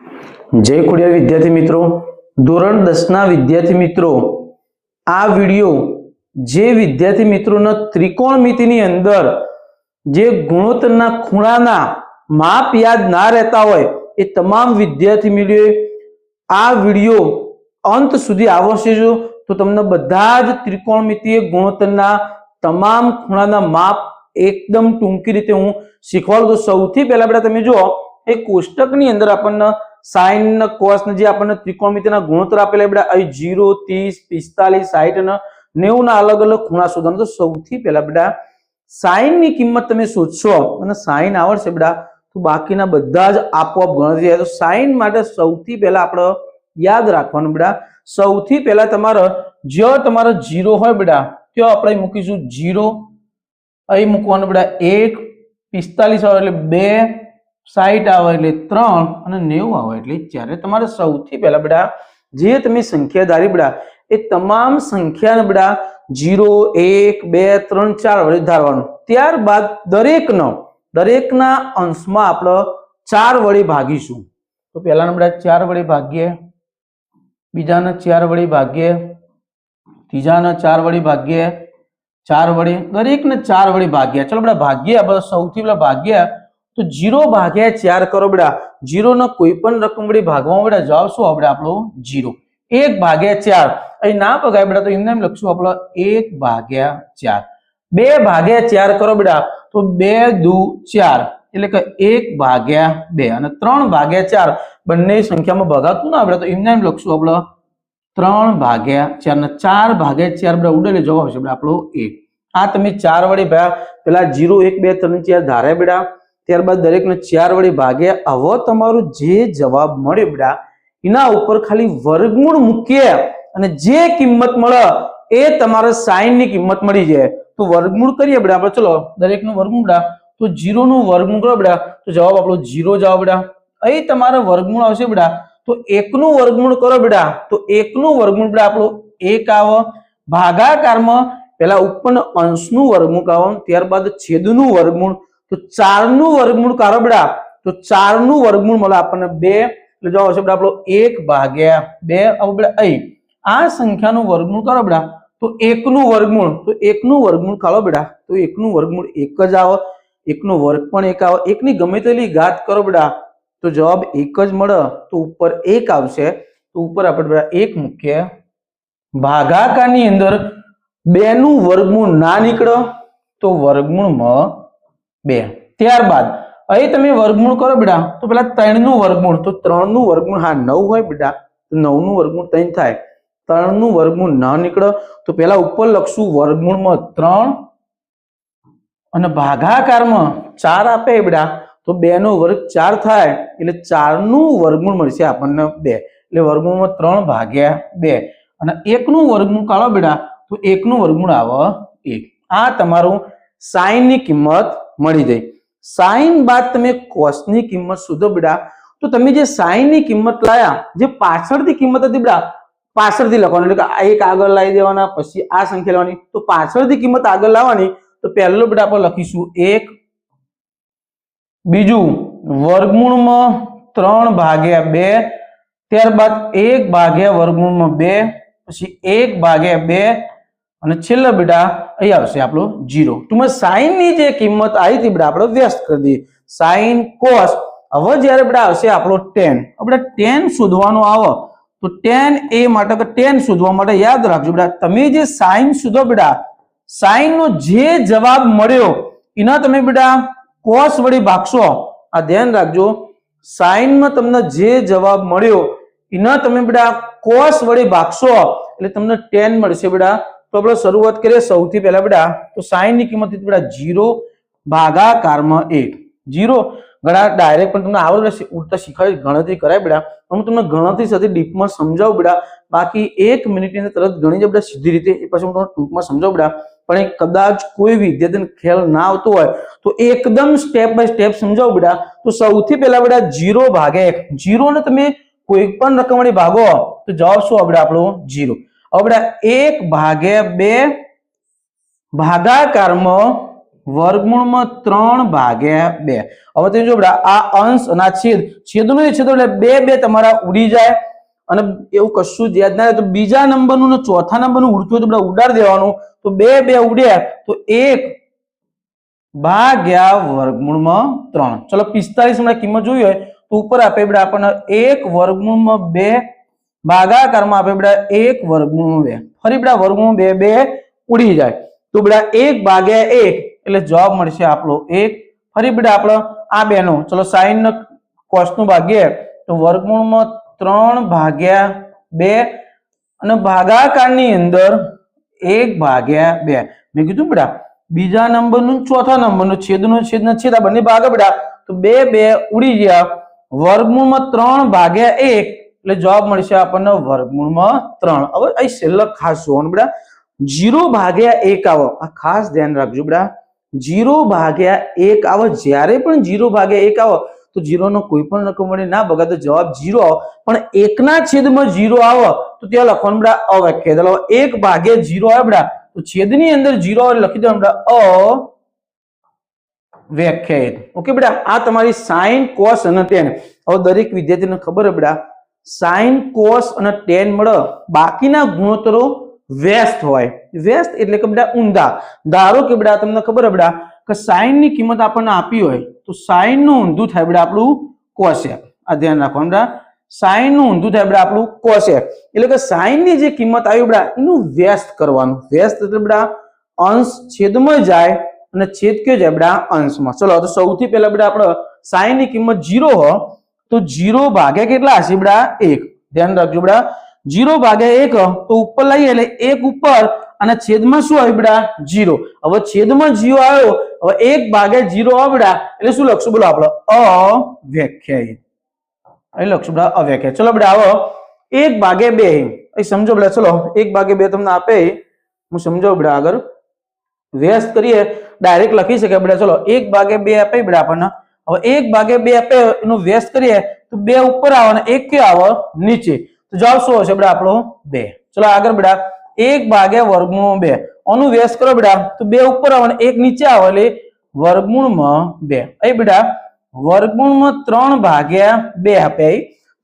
જય ખોડિયાર વિદ્યાર્થી મિત્રો. ધોરણ દસના વિદ્યાર્થી મિત્રો, આ વિડિયો જે વિદ્યાર્થી મિત્રોના ત્રિકોણમિતિની અંદર જે ગુણોત્તરના ખૂણાના માપ યાદ ના રહેતા હોય, એ તમામ વિદ્યાર્થી મિત્રોએ આ વિડિયો અંત સુધી આવશે તો તમને બધા જ ત્રિકોણમિતિય ગુણોત્તરના તમામ ખૂણાના માપ એકદમ ટૂંકી રીતે હું શીખવાડું તો સૌથી પહેલા બેટા તમે જુઓ એ કોષ્ટકની અંદર આપણને સાઈન કોસ જે આપણને ત્રિકોણમિતિના ગુણોત્તર આપેલા બધા અહીં જીરો, ત્રીસ, પિસ્તાલીસ સાહીઠ અને નેવું ના અલગ અલગ ખૂણા શોધવાનું તો સૌથી પહેલા બધા સાઈનની કિંમત તમે શોધશો અને સાઈન આવડશે બધા, તો બાકીના બધા જ આપોઆપ ગણતરી થાય. તો સાઈન માટે સૌથી પહેલા આપણે યાદ રાખવાનું બેટા સૌથી પહેલા તમારે જ્યાં તમારો જીરો હોય બેટા ત્યાં આપણે મૂકીશું જીરો. અહીં મૂકવાનું બેટા એક, પિસ્તાલીસ આવે એટલે બે સાઈઠ આવે એટલે ત્રણ અને નેવું આવે એટલે જ્યારે તમારે સૌથી પહેલા બેટા જે તમે સંખ્યા ધારી બેટા એ તમામ સંખ્યાને બેટા જીરો, એક, બે, ત્રણ, ચાર વડે ધારવાનું. ત્યારબાદ દરેકનો, દરેકના અંશમાં આપણે ચાર વડે ભાગીશું. તો પહેલાના બેટા ચાર વડે ભાગીએ, બીજાના ચાર વડે ભાગીએ, ત્રીજાના ચાર વડે ભાગીએ, ચાર વડે, દરેકને ચાર વડે ભાગ્યા ચલો બધા ભાગ્યા બધા સૌથી પહેલા ભાગ્યા તો જીરો ભાગ્યા ચાર કરો બેટા. જીરો ના કોઈ પણ રકમ વડે ભાગવા બેટા જવાબ શું આપણે આપણો? જીરો. એક ભાગ્યા ચાર. અહીં ના ભગાય બેટા તો એમને એમ લખશું આપણે એક ભાગ્યા ચાર. બે ભાગ્યા ચાર કરો બેટા. તો બે દુ ચાર. એટલે કે એક ભાગ્યા બે અને ત્રણ ભાગ્યા ચાર. બંને સંખ્યામાં ભગાતું ના આપડે તો એમને એમ લખશું આપણે ત્રણ ભાગ્યા ચાર ને ચાર ભાગ્યા ચાર બધા ઉડેલે જવાબ બેટા આપણો એક. આ તમે ચાર વડે ભયા પેલા જીરો એક, બે, ત્રણ, ચાર ધાર્યા બેટા. ત્યારબાદ દરેકને ચાર વડે ભાગ્યા આવો તમારું જે જવાબ મળે બેટા એના ઉપર ખાલી વર્ગમૂળ મૂકીએ અને જે કિંમત મળે એ તમારે સાઈનની કિંમત મળી જાય. તો વર્ગમૂળ કરીએ બેટા આપણે. ચલો, દરેકનું વર્ગમૂળ બેટા તો જીરો નું વર્ગમૂળ કરો બેટા તો જવાબ આપણો જીરો જવાબ બેટા અહીં તમારે વર્ગમૂળ આવશે બેટા તો એકનું વર્ગમૂળ કરો બેટા તો એકનું વર્ગમૂળ બેટા આપણું એક આવે. ભાગાકારમાં પેલા ઉપરના અંશનું વર્ગમૂળ આવો ત્યારબાદ છેદનું વર્ગમૂળ. તો ચારનું વર્ગમૂળ કાઢો બેટા. તો ચારનું વર્ગમૂળ મળે આપણને બે. એટલે જવાબ આવશે આપણો એક ભાગ્યા બે. બેટા, અહીં. આ સંખ્યાનું વર્ગમૂળ કરો બેટા. તો એકનું વર્ગમૂળ, તો એકનું વર્ગમૂળ કાઢો બેટા. તો એકનું વર્ગમૂળ એક જ આવે. એકનો વર્ગ પણ એક આવે. એકની ગમે તેટલી ઘાત કરો બેટા. તો જવાબ એક જ મળે. તો ઉપર એક આવશે. તો ઉપર આપણે બેટા એક મૂકીએ. ભાગાકારની અંદર બેનું વર્ગમૂળ ના નીકળો. તો વર્ગમૂળમાં બે. ત્યારબાદ, અહીં તમે વર્ગમૂળ કરો બેટા. તો પેલા ત્રણનું વર્ગમૂળ. તો ત્રણનું વર્ગમૂળ, હા, નવ હોય બેટા. તો નવનું વર્ગમૂળ ત્રણ થાય. ત્રણનું વર્ગમૂળ ન નીકળે. તો પેલા ઉપર લખશું વર્ગમૂળમાં ત્રણ અને ભાગાકારમાં ચાર આપે બેટા. તો બે નો વર્ગ ચાર થાય. એટલે ચારનું વર્ગમૂળ મળશે આપણને બે. એટલે વર્ગમૂળમાં ત્રણ ભાગ્યા બે. અને એકનું વર્ગમૂળ કાઢો બેટા. તો એકનું વર્ગમૂળ આવે એક. આ તમારું સાઈનની કિંમત મળી જાય. સાઈન બાદ તમે કોસની કિંમત શોધો બેટા. તો તમે જે સાઈનની કિંમત લાયા, જે પાછળથી કિંમત હતી બેટા, પાછળથી લખવાનું. એટલે કે એક આગળ લાવી દેવાના, પછી આ સંખ્યા લેવાની તો પાછળથી કિંમત આગળ લાવવાની, તો પહેલો બેટા આપણે લખીશું એક, બીજું વર્ગમૂળમાં ત્રણ ભાગ્યા બે, ત્યારબાદ એક ભાગ્યા વર્ગમૂળમાં બે, પછી એક ભાગ્યા બે અને છેલ્લા બેટા અહીં આવશે આપણો જીરો ટૂંકમાં સાઈનની જે કિંમત આવી હતી બેટા, આપણે વ્યસ્ત કરી દઈએ. સાઈન કોસ હવે જ્યારે બેટા આવશે આપણો ટેન આપણે ટેન શોધવાનો આવે. તો ટેન એ માટે ટેન શોધવા માટે યાદ રાખજો બેટા, તમે જે સાઈન શોધો બેટા સાઈનનો જે જવાબ મળ્યો, એના તમે બેટા કોસ વડે ભાગશો. આ ધ્યાન રાખજો સાઈનમાં તમને જે જવાબ મળ્યો, એના તમે બેટા કોસ વડે ભાગશો. એટલે તમને ટેન મળશે બેટા તો આપણે શરૂઆત કરીએ સૌથી પહેલા બેટા, તો સાઈનની કિંમત બેટા જીરો ભાગાકારમાં એક. જીરો, ઘણા ડાયરેક્ટ પણ તમને આવડે ઉડતા શીખવાડી ગણતરી કરાય બેટા. હું તમને ગણતરી સાથે ડીપમાં સમજાવું બેટા. બાકી એક મિનિટની તરત ગણી જાય બેટા, સીધી રીતે. એ પછી હું તમને ટૂંકમાં સમજાવું બેટા. પણ કદાચ કોઈ વિદ્યાર્થીને ખ્યાલ ના આવતો હોય, તો એકદમ સ્ટેપ બાય સ્ટેપ સમજાવું બેટા. તો સૌથી પહેલા બેટા જીરો ભાગે એક. જીરો ને તમે કોઈ પણ રકમ વડે ભાગો, તો જવાબ શું આપણે આપણો? જીરો. હવે એક ભાગે બે ભાગાકારમાં વર્ગમૂળમાં ત્રણ ભાગ્યા બે. હવે તમે જો આ અંશ અને આ છેદ, છેદનું છેદ એટલે બે બે તમારા ઉડી જાય. અને એવું કશું જ યાદ ના તો બીજા નંબરનું ને ચોથા નંબરનું ઉડતું હોય તો બેટા ઉડાડી દેવાનું. તો બે બે ઉડ્યા તો એક ભાગ્યા વર્ગમૂળમાં ત્રણ. ચલો પિસ્તાલીસ કિંમત જોઈ હોય તો ઉપર આપે આપણને એક વર્ગમૂળમાં બે ભાગાકારમાં આપણે બેટા એક વર્ગમૂળ બે ફરી બેટા વર્ગમૂળ બે બે ઉડી જાય. તો બેટા એક ભાગ્યા એક, એટલે જવાબ મળશે આપણો એક. ફરી બેટા આપણો આ બેનો. ચલો સાઈન કોસનું ભાગ્ય તો વર્ગમૂળમાં ત્રણ ભાગ્યા બે અને ભાગાકારની અંદર એક ભાગ્યા બે. મેં કીધું બેટા બીજા નંબરનું ચોથા નંબરનું, છેદનું છેદ છેદ આ બંને ભાગા બેટા તો બે બે ઉડી ગયા. વર્ગમૂળમાં ત્રણ ભાગ્યા એક એટલે જવાબ મળશે આપણને વર્ગમૂળમાં ત્રણ. હવે અહીં છેલ્લે ખાસ જોવાનું બેટા. જીરો ભાગ્યા એક આવો. આ ખાસ ધ્યાન રાખજો બેટા. જીરો ભાગ્યા એક આવો. જ્યારે પણ જીરો ભાગ્યા એક આવો, તો જીરો નો કોઈ પણ રકમ વડે ના. ભગાય તો જવાબ જીરો આવે. પણ એકના છેદમાં જીરો આવો, તો ત્યાં લખવાનું બધા અવ્યાખ્યાયિત. એટલે એક ભાગ્યા જીરો આવે બડા તો છેદની અંદર જીરો આવે લખી દેવાનું અ અવ્યાખ્યાયિત. ઓકે બેટા? આ તમારી સાઈન કોસ અને ટેન હવે દરેક વિદ્યાર્થીને ખબર છે સાઈન, કોસ અને ટેન મળે. બાકીના ગુણોત્તરો વ્યસ્ત હોય. વ્યસ્ત એટલે કે બધા ઊંધા. ધારો કે બધા તમને ખબર બેટા કે સાઈનની કિંમત આપણને આપી હોય, તો સાઈનનું ઊંધું થાય બધા આપણું કોસેક આ ધ્યાન રાખવાનું બધા. સાઈનનું ઊંધું થાય બધા આપણું કોસેક એટલે કે સાઈનની જે કિંમત આવી બધા, એનું વ્યસ્ત કરવાનું. વ્યસ્ત એટલે બધા અંશ છેદમાં જાય અને છેદ કયો જાય? બધા અંશમાં. ચલો, તો સૌથી પહેલા બધા આપણે સાઈનની કિંમત જીરો હો. તો જીરો ભાગ્યા કેટલા હશે બેટા? એક. ધ્યાન રાખજો બેટા. જીરો ભાગ્યા એક, તો ઉપર લઈએ એટલે એક ઉપર, અને છેદમાં શું આવ્યું બેટા? જીરો. હવે છેદમાં જીરો આવ્યો, હવે એક ભાગ્યા જીરો આવડા એટલે શું લખશું? બોલો આપણે. અવ્યાખ્યાયિત અહીં લખશું બેટા અવ્યાખ્યા ચલો બેટા, આવો. એક ભાગે બે. અહીં સમજો બેટા, ચલો. એક ભાગે બે તમને આપે. હું સમજો બેટા આગળ. વ્યસ્ત કરીએ. ડાયરેક્ટ લખી શકે બેટા. ચલો. એક ભાગે બે આપે બેટા આપણને. હવે એક ભાગે બે આપે એનું વ્યસ્ત કરીએ તો બે ઉપર આવે અને એક કે આવે નીચે. તો જવાબ શું હશે બેટા આપણો? બે. ચલો આગળ બેટા. એક ભાગ્યા વર્ગમૂળ બે. આનું વ્યસ્ત કરો બેટા. તો બે ઉપર આવે અને એક નીચે આવે એટલે વર્ગમૂળમાં બે. અહીં બેટા, વર્ગમૂળમાં ત્રણ ભાગ્યા બે આપે.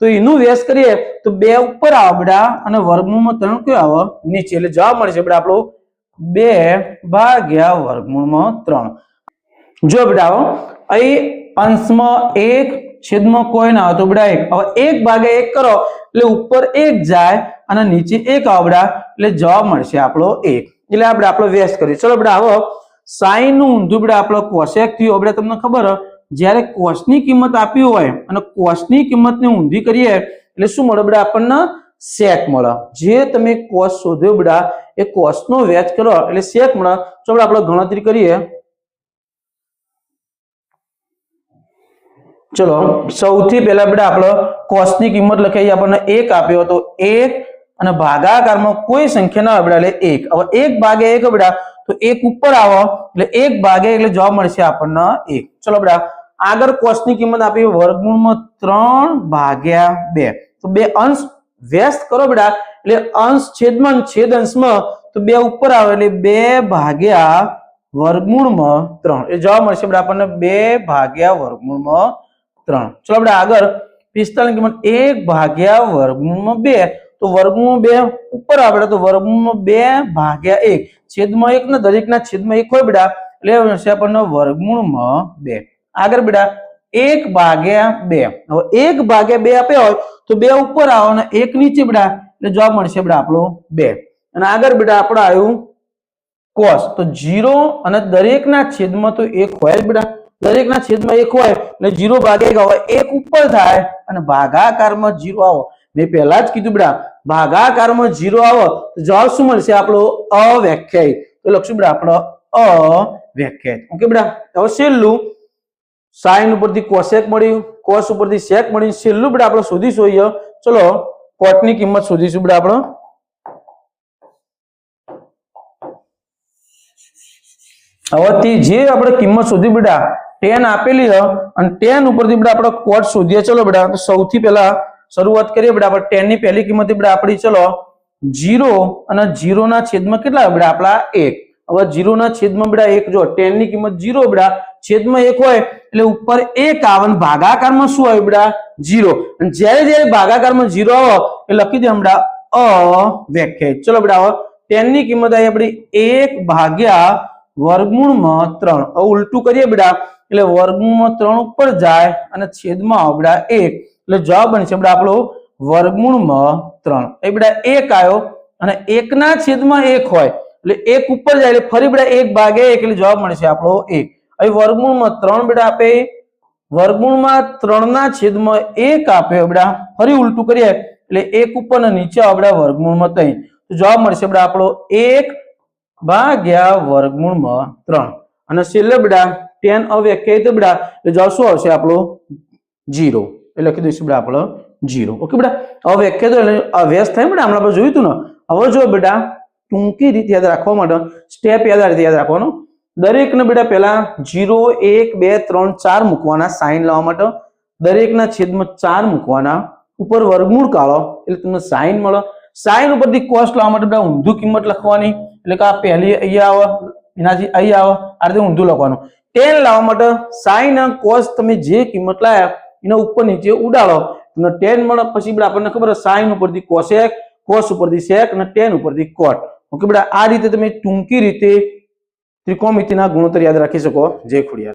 તો એનું વ્યસ્ત કરીએ તો બે ઉપર આવે બેટા અને વર્ગમૂળમાં ત્રણ કયો આવે? નીચે. એટલે જવાબ મળશે બેટા આપણો બે ભાગ્યા વર્ગમૂળમાં ત્રણ. જો આવો અહીં અંશમાં એક, છેદમાં કોઈ ના તો બેટા એક. હવે એક ભાગે એક કરો, એટલે ઉપર એક જાય અને નીચે એક આવડા, એટલે જવાબ મળશે આપણો એક. એટલે આપણે આપણો વ્યસ્ત કરીએ. ચલો બેટા, આવો. સાઈન ઊંધું બેટા આપણો કોશેક થયું. બેટા, તમને ખબર જ્યારે કોસની કિંમત આપી હોય અને કોષની કિંમતને ઊંધી કરીએ, એટલે શું મળે બધા આપણને સેક મળે. જે તમે કોષ શોધ્યો બધા એ કોસનો વ્યાજ કરો, એટલે સેક મળે. ચલો આપણે ગણતરી કરીએ. ચલો, સૌથી પહેલા બેટા આપણે કોસની કિંમત લખાઈ આપણને એક આપ્યો હતો, એક અને ભાગાકારમાં કોઈ સંખ્યા ના આવે એટલે એક. હવે એક ભાગે એક બેટા, તો એક ઉપર આવો, એટલે એક ભાગે એટલે જવાબ મળશે આપણને એક. ચલો બેટા, આગળ કોસની કિંમત આપી, વર્ગમૂળમાં ત્રણ ભાગ્યા બે. તો બે અંશ વ્યસ્ત કરો બેટા, એટલે અંશ છેદમાં છેદ અંશમાં, તો બે ઉપર આવે, એટલે બે ભાગ્યા વર્ગમૂળમાં ત્રણ. એ જવાબ મળશે બેટા આપણને, બે ભાગ્યા વર્ગમૂળમાં ત્રણ. ચલો આપણે આગળ પિસ્તાળીસ કિંમત એક ભાગ્યા વર્ગમૂળમાં બે. તો વર્ગમૂળ બે ઉપર આવે તો વર્ગમૂળમાં બે ભાગ્યા એક. છેદમાં એક ને દરેકના છેદમાં એક હોય બેટા. એટલે આપણને વર્ગમૂળમાં બે. આગળ બેટા, એક ભાગ્યા બે. હવે એક ભાગ્યા બે આપ્યા હોય તો બે ઉપર આવો અને એક નીચે બેટા. એટલે જવાબ મળશે બેટા આપણો બે. અને આગળ બેટા આપણે આવ્યું કોસ. તો જીરો અને દરેકના છેદમાં તો એક હોય બેટા. દરેકના છેદમાં એક હોય એટલે જીરો ભાગે હોય, એક ઉપર થાય અને ભાગાકારમાં જીરો આવો. મેં પહેલા જ કીધું બેટા, ભાગાકારમાં જીરો આવો, તો જવાબ શું મળશે? આપણો અવ્યાખ્યાયિત. તો લખશું બેટા, આપણો અવ્યાખ્યાયિત. ઓકે બેટા? હવે છેલ્લું. સાઈન ઉપરથી કોશેક મળ્યું, કોસ ઉપરથી શેક મળ્યું. છેલ્લું બેટા આપણે શોધીશું અહીંયા. ચલો, કોટની કિંમત શોધીશું બેટા આપણે. હવે જે આપણે કિંમત શોધી બેટા ટેન આપેલી હ, અને ટેન ઉપરથી બેટા આપણે કોટ શોધીએ. ચલો બેટા સૌથી પહેલા શરૂઆત કરીએ બેટા, આપણે ટેનની પહેલી કિંમત બેટા આપણી, ચલો જીરો અને જીરો ના છેદમાં કેટલા બેટા? આપણા એક. હવે જીરો ના છેદમાં બેટા એક, જો ટેનની કિંમત જીરો બેટા, છેદમાં એક હોય, એટલે ઉપર એક આવન ભાગાકારમાં શું આવે બેટા? જીરો અને જ્યારે જ્યારે ભાગાકારમાં જીરો આવો, એ લખી દે હમણાં અવ્યાખ્યાયિત. ચલો બેટા, હવે ટેનની કિંમત આવી આપણી એક ભાગ્યા વર્ગમૂળમાં ત્રણ. ઉલટું કરીએ બેટા એટલે વર્ગમૂળમાં ત્રણ ઉપર જાય અને છેદમાં અબડા એક. એટલે જવાબ બનશે બેટા આપણો વર્ગમૂળમાં ત્રણ. એ બધા એક આવ્યો અને એકના છેદમાં એક હોય. એટલે એક ઉપર જાય એટલે ફરી બધા એક ભાગે એક. એટલે જવાબ મળશે આપણો એક. હવે વર્ગમૂળમાં ત્રણ બેટા આપે. વર્ગમૂળમાં ત્રણના છેદમાં એક આપે. બેટા ફરી ઉલટું કરીએ. એટલે એક ઉપર ને નીચે બેટા વર્ગમૂળમાં ત્રણ. તો જવાબ મળશે બેટા આપણો એક ભાગ્યા વર્ગમૂળમાં ત્રણ. અને છેલ્લે બેટા ટેન અવ્યાખ્યાયિત તો એટલે જવાબ શું આવશે આપણો? જીરો એટલે લખી દઈશું બેટા આપણો જીરો ઓકે બેટા અવ્યાખ્યાયિત એટલે અવ્યસ્ત થાય બેટા હમણાં આપણે જોયું હતું ને? હવે જો બેટા ટૂંકી રીતે યાદ રાખવા માટે સ્ટેપ યાદ રીતે યાદ રાખવાનો. દરેકને બેટા પહેલા જીરો એક, બે, ત્રણ, ચાર મૂકવાના સાઈન લાવવા માટે. દરેકના છેદમાં ચાર મૂકવાના. ઉપર વર્ગમૂળ કાઢો એટલે તમને સાઈન મળે. સાઈન ઉપરથી કોસ્ટ લાવવા માટે બધા ઊંધું કિંમત લખવાની. એટલે કે આ પહેલી અહીંયા આવે, એનાથી અહીં આવે, આ રીતે ઊંધું લખવાનું. ટેન લાવવા માટે સાઈન કોસ તમે જે કિંમત લાયા, એના ઉપર નીચે ઉડાડો. અને ટેન મળે, પછી બેટા આપણને ખબર સાઈન ઉપરથી કોસેક કોસ ઉપરથી સેક અને ટેન ઉપરથી કોટ ઓકે બેટા, આ રીતે તમે ટૂંકી રીતે ત્રિકોણમિતિના ગુણોત્તર યાદ રાખી શકો જે ખોડિયાર.